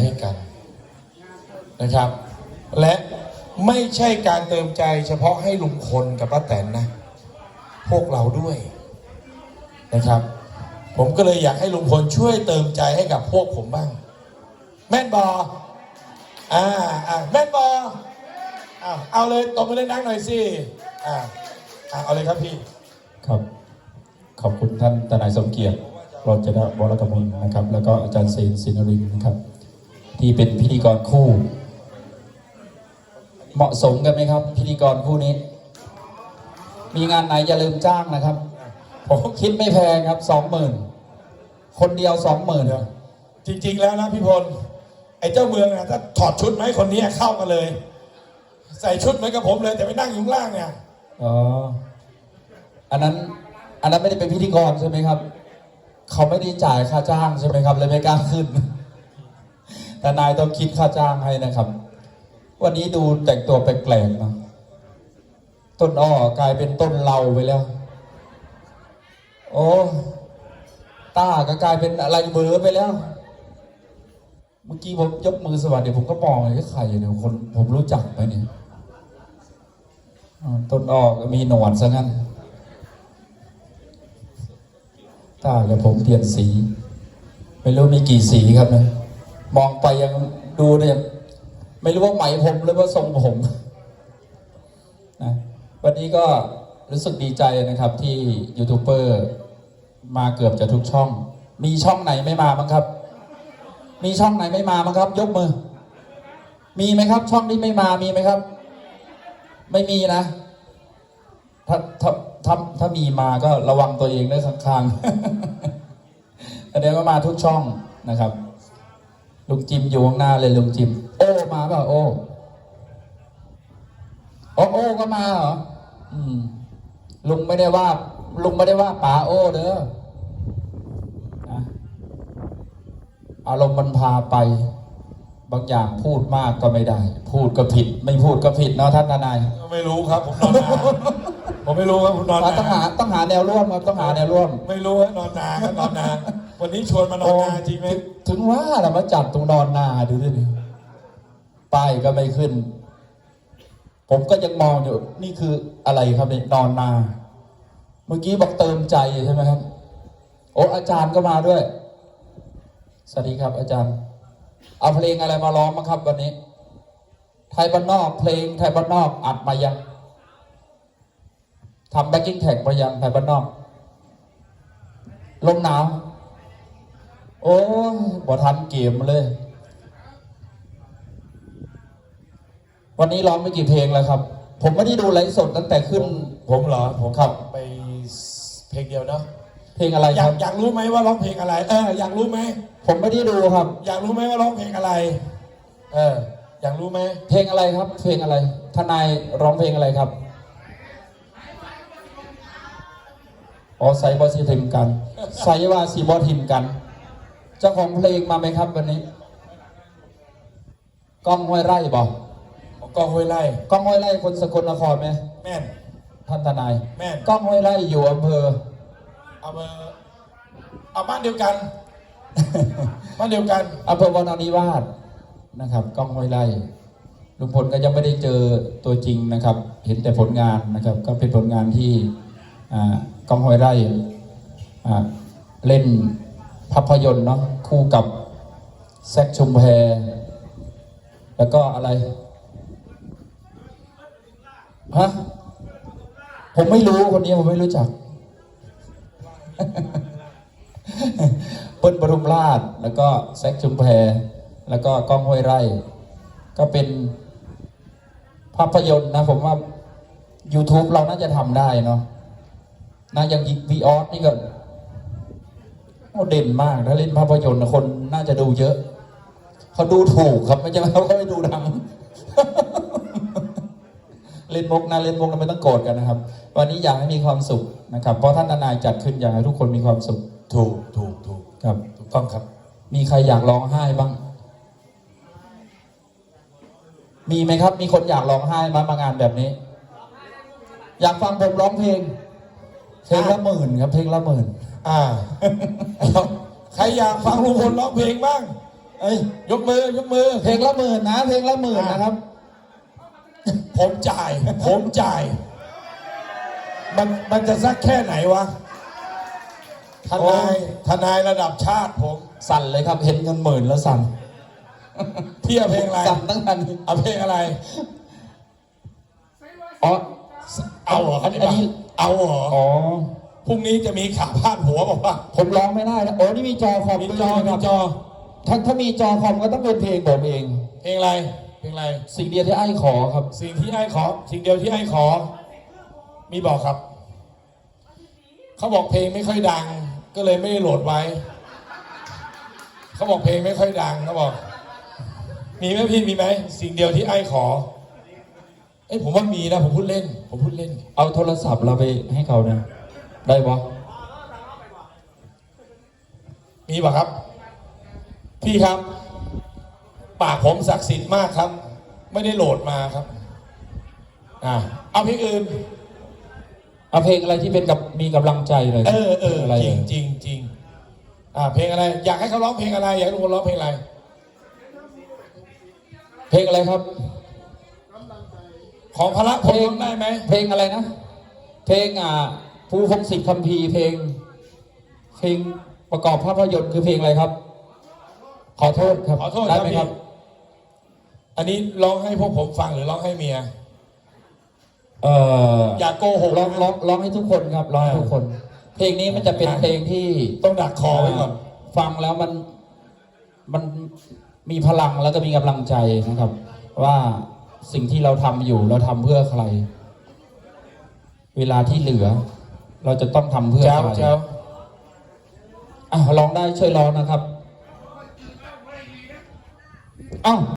ให้กันนะครับ และไม่ใช่การเติมใจเฉพาะให้ลุงพลกับป้าแตนนะ พวกเราด้วยนะครับ ผมก็เลยอยากให้ลุงพลช่วยเติมใจให้กับพวกผมบ้าง แม่นบออ่าอ่าแม่นบออ่าเอาเลยตบมือเล่นนักหน่อยสิอ่าอ่าเอาเลยครับพี่ครับขอบคุณท่านทนายสมเกียรติรจนวรกมลนะครับ แล้วก็อาจารย์เซนสินรินทร์นะครับ ที่เป็นพิธีกรคู่ เหมาะสมกันไหมครับ พิธีกรคู่นี้ มีงานไหนอย่าลืมจ้างนะครับ ผมคิดไม่แพงครับสองหมื่นคนเดียวสองหมื่นจริง ๆ แล้วนะพี่พลไอ้เจ้าเมืองนะถ้าถอดชุดไหมาให้คนนี้เข้ากันเลย ใส่ชุดเหมือนกับผมเลยแต่ไปนั่งอยู่ข้างล่างเนี่ยอ๋ออันนั้นอันนั้นไม่ได้เป็นพิธีกรใช่ไหมครับ เขาไม่ได้จ่ายค่าจ้างใช่ไหมครับเลยไม่กล้าขึ้น แต่นายต้องคิดค่าจ้างให้นะครับ วันนี้ดูแต่งตัวแปลกๆนะต้นอ้อกลายเป็นต้นเราไปแล้ว โอ้ต้าก็กลายเป็นอะไรเบอไปแล้ว เมื่อกี้ผมยกมือสวัสดีผมก็มองเลยใครเนี่ยคนผมรู้จักไหมเนี่ยต้นอ้อกมีหนวดซะงั้นตากับผมเปลี่ยนสี ไม่รู้มีกี่สีครับนะ มองไปยังดูเนี่ย ไม่รู้ว่าไหมผมหรือว่าทรงผมนะวันนี้ก็รู้สึกดีใจนะครับที่ยูทูบเบอร์มาเกือบจะทุกช่อง มีช่องไหนไม่มาบ้างครับ มีช่องไหนไม่มาบ้างครับ ยกมือ มีไหมครับ ช่องที่ไม่มามีไหมครับ ไม่มีนะ ถ้าถ้าถ้าถ้ามีมาก็ระวังตัวเองด้วยข้างๆแสดงว่ามาทุกช่องนะครับ ลุงจิมอยู่ข้างหน้าเลยลุงจิม โอ้มาเปล่าโอ้โอ้โอ้ก็มาเหรออืม ลุงไม่ได้ว่า ลุงไม่ได้ว่าป๋าโอ้เด้อนะอารมณ์มันพาไป บางอย่างพูดมากก็ไม่ได้ พูดก็ผิด ไม่พูดก็ผิดเนาะท่านทนายไม่รู้ครับ ผมนอนนาผมไม่รู้ครับผมนอนต้นาองหาต้องหาแนวร่วมครับต้องหาแนวร่วม ไม่รู้ว่านอนนาครับนอนนา วันนี้ชวนมานอนนาจริงไหมถึงว่าเรามาจัดตรงนอนนาดูดิป้ายก็ไม่ขึ้น ผมก็ยังมองอยู่ นี่คืออะไรครับเนี่ยนอนนา เมื่อกี้บอกเติมใจใช่ไหมครับ โอ้อาจารย์ก็มาด้วย สวัสดีครับ อาจารย์ เอาเพลงอะไรมาร้องบ้าครับวันนี้ ไทยบ้านนอกเพลงไทยบ้านนอกอัดมายังทำแบ็กกิ้งแท็กมายังไทยบ้านนอกลมหนาว โอ้ยบ่ทันเกมเลย วันนี้ร้องไปกี่เพลงแล้วครับ ผมไม่ได้ดูไลฟ์สดตั้งแต่ขึ้น ผมเหรอผมครับ ไปเพลงเดียวเนาะเพลงอะไรอคยารักบอยากรู้ไหมว่าร้องเพลงอะไร เอออยากรู้ไหมผมไม่ได้ดูครับ อยากรู้ไหมว่าร้องเพลงอะไร เออ อยากรู้ไหมเพลงอะไรครับ เพลงอะไร ทนายร้องเพลงอะไรครับอ๋อไซบอสีทิมกันไซว่าสีบอทิมกัน เจ้าของเพลงมาไหมครับวันนี้ก้องห้วยไร่บอกกองห้วยไล่ก้องห้วยไร่คนสกลนครไหมแม่น ท่านทนายแม่นก้องห้วยไร่อยู่อำเภอ เอาเบอร์เอาบ้านเดียวกัน บ้านเดียวกัน อำเภอวานอนนิวาสนะครับก้องห้วยไร่ลุงพลก็ยังไม่ได้เจอตัวจริงนะครับ เห็นแต่ผลงานนะครับ ก็เป็นผลงานที่อ่าก้องห้วยไร่อ่าเล่น ภาพยนตร์เนาะคู่กับแซคชุมแพร แล้วก็อะไรฮะผมไม่รู้คนนี้ผมไม่รู้จัก เปิ้ลปทุมราช แล้วก็แซคชุมแพร แล้วก็ก้องห้วยไร่ ก็เป็นภาพยนตร์นะผมว่า YouTube เราน่าจะทำได้เนาะนะอย่างวีออสนี่ก็ เด่นมากถ้าเล่นภาพยนตร์นะคนน่าจะดูเยอะเขาดูถูกครับไม่ใช่ว่าเขาไม่ดูดังเล่นมุกนะเล่นมุกนะไม่ต้องโกรธกันนะครับ วันนี้อยากให้มีความสุขนะครับ เพราะท่านทนายจัดขึ้นอยากให้ทุกคนมีความสุข ถูกถูกถูกครับถูกต้องครับ มีใครอยากร้องไห้บ้าง มีไหมครับ มีคนอยากร้องไห้มามางานแบบนี้ อยากฟังผมร้องเพลงเพลงละหมื่นครับเพลงละหมื่น อ่า ใครอยากฟังลุงพลร้องเพลงบ้าง เอ้ยยกมือยกมือ เพลงละหมื่นนะ เพลงละหมื่นนะครับ ผมจ่าย ผมจ่าย มันมันจะสักแค่ไหนวะ ทนาย ทนายระดับชาติผม สั่นเลยครับ เห็นเงินหมื่นแล้วสั่นพี่เอาเพลงอะไรสั่นตั้งแต่นี้เอาเพลงอะไรอ๋อเอาเหรอครับอันนี้เอาเหรออ๋อ พรุ่งนี้จะมีข่าวพาดหัวบอกว่า ผมร้องไม่ได้นะโอ้นี่มีจอคอมมีด้วยจอนะคมีรับจอ ถ้าถ้ามีจอคอมก็ต้องเป็นเพลงผมเอง เพลงอะไร เพลงอะไร สิ่งเดียวที่ไอ้ขอครับ สิ่งที่ไอ้ขอ สิ่งเดียวที่ไอ้ขอ มีบอกครับ เขาบอกเพลงไม่ค่อยดัง ก็เลยไม่ได้โหลดไว้ เขาบอกเพลงไม่ค่อยดังเขาบอก มีไหมพี่มีไหม สิ่งเดียวที่ไอ้ขอเอ้ยผมว่ามีนะผมพูดเล่น ผมพูดเล่น เอาโทรศัพท์เราไปให้เขาเนี่ย ได้ปะมีป่ะครับ พี่ครับ ปากผมศักดิ์สิทธิ์มากครับ ไม่ได้โหลดมาครับ อ่าเอาเพลงอื่นเอาเพลงอะไรที่เป็นกับมีกำลังใจเลยเออเออพลงอะไรจริงจริงจริงอ่าเพลงอะไร อยากให้เขาร้องเพลงอะไร อยากให้ทุกคนร้องเพลงอะไร เพลงอะไรครับ ของพระพลร้องได้ไหมเพลงอะไรนะ เพลงอ่า ภูพงศิษฐ์คัมภีร์เพลง เพลงประกอบภาพยนตร์คือเพลงอะไรครับ ขอโทษครับขอโทษคได้รับไหมพี่ครับ อันนี้ร้องให้พวกผมฟังหรือร้องให้เมีย เอ่ออย่าโกหกร้องร้องร้องให้ทุกคนครับร้องให้ทุกคน เพลงนี้มันจะเป็นเพลงที่ต้องดักคอไว้ก่อนฟังแล้วมันมันมีพลังแล้วก็มีกำลังใจนะครับ ว่าสิ่งที่เราทำอยู่เราทำเพื่อใคร เวลาที่เหลือ เราจะต้องทำเพื่อเจ้าใครเจ้าอะลองได้ช่วยลองนะครับเอ้า